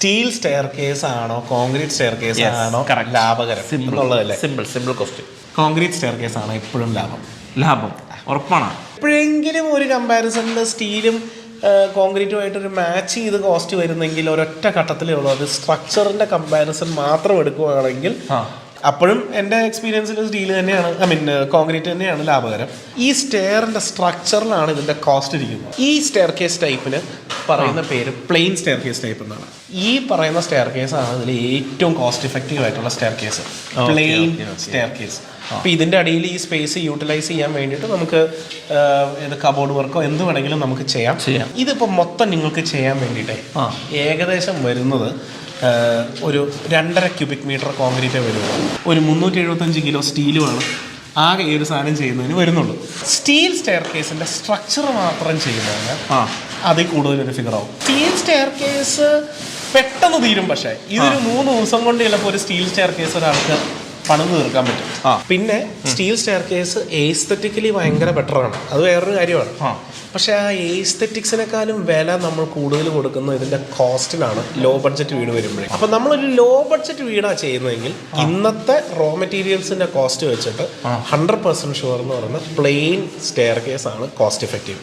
Steel staircase ആണോ concrete staircase ആണോ ലാഭകരം എന്നുള്ളതല്ലേ? Simple simple question concrete staircase ആണ് എപ്പോഴും ലാഭം? ലാഭം. ഉറപ്പാണ്. എപ്പോഴെങ്കിലും ഒരു കമ്പാരിസണിൽ സ്റ്റീലും കോൺക്രീറ്റുമായിട്ട് ഒരു മാച്ച് ചെയ്ത് കോസ്റ്റ് വരുന്നെങ്കിൽ ഒരൊറ്റ ഘട്ടത്തിലേ ഉള്ളൂ. അത് സ്ട്രക്ചറിന്റെ കമ്പാരിസൺ മാത്രം എടുക്കുകയാണെങ്കിൽ. അപ്പോഴും എന്റെ എക്സ്പീരിയൻസിൽ സ്റ്റീൽ തന്നെയാണ് ഐ മീൻ കോൺക്രീറ്റ് തന്നെയാണ് ലാഭകരം. ഈ സ്റ്റെയറിന്റെ സ്ട്രക്ചറിലാണ് ഇതിന്റെ കോസ്റ്റ് ഇരിക്കുന്നത്. ഈ സ്റ്റെയർ കേസ് ടൈപ്പിന് പറയുന്ന പേര് പ്ലെയിൻ സ്റ്റെയർ കേസ് ടൈപ്പ് എന്നാണ്. ഈ പറയുന്ന സ്റ്റെയർ കേസ് ആണ് ഇതിൽ ഏറ്റവും കോസ്റ്റ് എഫക്റ്റീവ് ആയിട്ടുള്ള staircase plain. Staircase അപ്പൊ ഇതിന്റെ അടിയിൽ ഈ സ്പേസ് യൂട്ടിലൈസ് ചെയ്യാൻ വേണ്ടിയിട്ട് നമുക്ക് ഇത് കബോർഡ് വർക്കോ എന്ത് വേണമെങ്കിലും നമുക്ക് ചെയ്യാം. ചെയ്യാം. ഇതിപ്പോ മൊത്തം നിങ്ങൾക്ക് ചെയ്യാൻ വേണ്ടിയിട്ടേ ഏകദേശം വരുന്നത് ഒരു രണ്ടര ക്യൂബിക് മീറ്റർ കോൺക്രീറ്റേ വരുള്ളൂ. ഒരു മുന്നൂറ്റി എഴുപത്തഞ്ച് കിലോ സ്റ്റീലുമാണ് ആകെ ഈ ഒരു സാധനം ചെയ്യുന്നതിന് വരുന്നുള്ളൂ. സ്റ്റീൽ സ്റ്റെയർ കേസിന്റെ സ്ട്രക്ചർ മാത്രം ചെയ്യുന്നതിന് അതിൽ കൂടുതൽ ഒരു ഫിഗർ ആവും. സ്റ്റീൽ സ്റ്റെയർ കേസ് പെട്ടെന്ന് തീരും പക്ഷേ. ഇതൊരു മൂന്ന് ദിവസം കൊണ്ട് ചിലപ്പോൾ ഒരു സ്റ്റീൽ സ്റ്റെയർ കേസ് ഒരാൾക്ക് പണിത് തീർക്കാൻ പറ്റും. പിന്നെ സ്റ്റീൽ സ്റ്റെയർ കേസ് എസ്തറ്റിക്കലി ഭയങ്കര ബെറ്റർ ആണ്. അത് വേറൊരു കാര്യമാണ്. പക്ഷെ ആ എസ്തറ്റിക്സിനെക്കാളും വില നമ്മൾ കൂടുതൽ കൊടുക്കുന്നത് ഇതിന്റെ കോസ്റ്റിനാണ് ലോ ബഡ്ജറ്റ് വീട് വരുമ്പോഴേ. അപ്പൊ നമ്മളൊരു ലോ ബഡ്ജറ്റ് വീടാണ് ചെയ്യുന്നതെങ്കിൽ ഇന്നത്തെ റോ മെറ്റീരിയൽസിന്റെ കോസ്റ്റ് വെച്ചിട്ട് ഹൺഡ്രഡ് പെർസെന്റ് ഷുവർ എന്ന് പറയുന്ന പ്ലെയിൻ സ്റ്റെയർ കേസ് ആണ് കോസ്റ്റ് ഇഫക്റ്റീവ്